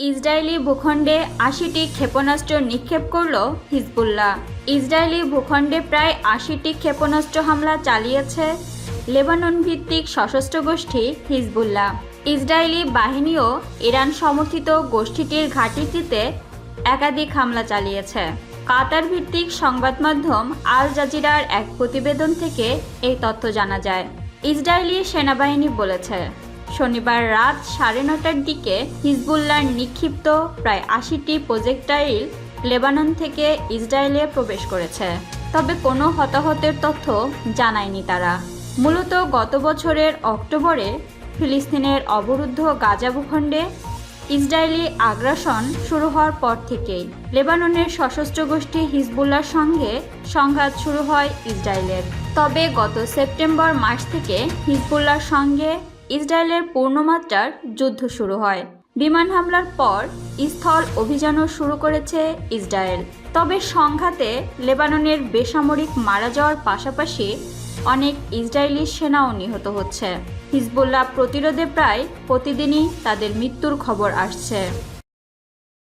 Israeli ভূখণ্ডে আশিটি ক্ষেপণাস্ত্র নিক্ষেপ করল হিজবুল্লাহ। ইসরায়েলি ভূখণ্ডে প্রায় আশিটি ক্ষেপণাস্ত্র হামলা চালিয়েছে লেবানন ভিত্তিক সশস্ত্র গোষ্ঠী হিজবুল্লাহ। ইসরায়েলি বাহিনীও ইরান সমর্থিত গোষ্ঠীটির ঘাঁটিটিতে একাধিক হামলা চালিয়েছে। কাতার ভিত্তিক সংবাদ মাধ্যম আল জাজিরার এক প্রতিবেদন থেকে এই তথ্য জানা যায়। ইসরায়েলি সেনাবাহিনী বলেছে শনিবার রাত সাড়ে নটার দিকে হিজবুল্লার নিক্ষিপ্ত প্রায় আশিটি প্রজেক্টাইল লেবানন থেকে ইসরায়েলে প্রবেশ করেছে। তবে কোনো হতাহতের তথ্য জানায়নি তারা। মূলত গত বছরের অক্টোবরে ফিলিস্তিনের অবরুদ্ধ গাজা ভূখণ্ডে ইসরায়েলি আগ্রাসন শুরু হওয়ার পর থেকেই লেবাননের সশস্ত্র গোষ্ঠী হিজবুল্লার সঙ্গে সংঘাত শুরু হয় ইসরায়েলের। তবে গত সেপ্টেম্বর মাস থেকে হিজবুল্লার সঙ্গে ইসরায়েলের পূর্ণমাত্রার যুদ্ধ শুরু হয়। বিমান হামলার পর স্থল অভিযানও শুরু করেছে ইসরায়েল। তবে সংঘাতে লেবাননের বেসামরিক মারা যাওয়ার পাশাপাশি অনেক ইসরায়েলি সেনাও নিহত হচ্ছে। হিজবুল্লাহ প্রতিরোধে প্রায় প্রতিদিনই তাদের মৃত্যুর খবর আসছে।